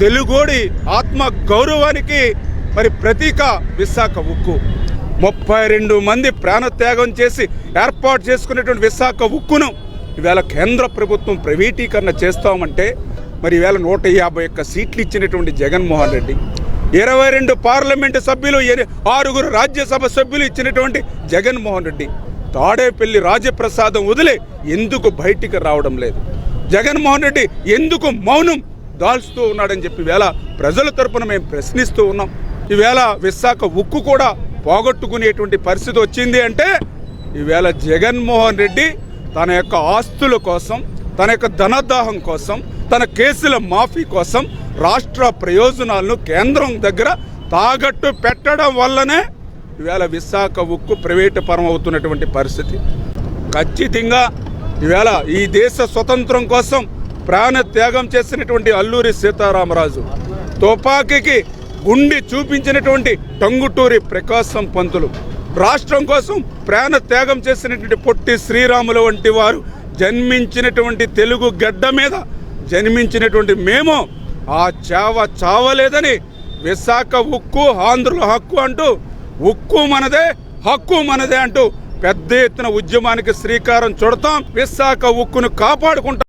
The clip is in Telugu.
తెలుగోడి ఆత్మ గౌరవానికి మరి ప్రతీక విశాఖ ఉక్కు. ముప్పై రెండు మంది ప్రాణత్యాగం చేసి ఏర్పాటు చేసుకునేటువంటి విశాఖ ఉక్కును ఈవేళ కేంద్ర ప్రభుత్వం ప్రైవేటీకరణ చేస్తామంటే మరి ఈవేళ నూట యాభై ఒక్క సీట్లు ఇచ్చినటువంటి జగన్మోహన్ రెడ్డి ఇరవై రెండు పార్లమెంటు సభ్యులు ఆరుగురు రాజ్యసభ సభ్యులు ఇచ్చినటువంటి జగన్మోహన్ రెడ్డి తాడేపల్లి రాజప్రసాదం వదిలే ఎందుకు బయటికి రావడం లేదు? జగన్మోహన్ రెడ్డి ఎందుకు మౌనం దాల్చుతూ ఉన్నాడని చెప్పి వేళ ప్రజల తరపున మేము ప్రశ్నిస్తూ ఉన్నాం. ఈవేళ విశాఖ ఉక్కు కూడా పోగొట్టుకునేటువంటి పరిస్థితి వచ్చింది అంటే ఈవేళ జగన్మోహన్ రెడ్డి తన యొక్క ఆస్తుల కోసం తన యొక్క ధనదాహం కోసం తన కేసుల మాఫీ కోసం రాష్ట్ర ప్రయోజనాలను కేంద్రం దగ్గర తాగట్టు పెట్టడం వల్లనే ఈవేళ విశాఖ ఉక్కు ప్రైవేటు పరం అవుతున్నటువంటి పరిస్థితి. ఖచ్చితంగా ఈవేళ ఈ దేశ స్వతంత్రం కోసం ప్రాణ త్యాగం చేసినటువంటి అల్లూరి సీతారామరాజు తుపాకీకి గుండి చూపించినటువంటి టంగుటూరి ప్రకాశం పంతులు రాష్ట్రం కోసం ప్రాణ త్యాగం చేసినటువంటి పొట్టి శ్రీరాములు వంటి వారు జన్మించినటువంటి తెలుగు గడ్డ మీద జన్మించినటువంటి మేము ఆ చావ చావలేదని విశాఖ ఉక్కు ఆంధ్రుల హక్కు అంటూ ఉక్కు మనదే హక్కు మనదే అంటూ పెద్ద ఎత్తున ఉద్యమానికి శ్రీకారం చుడతాం. విశాఖ ఉక్కును కాపాడుకుంటాం.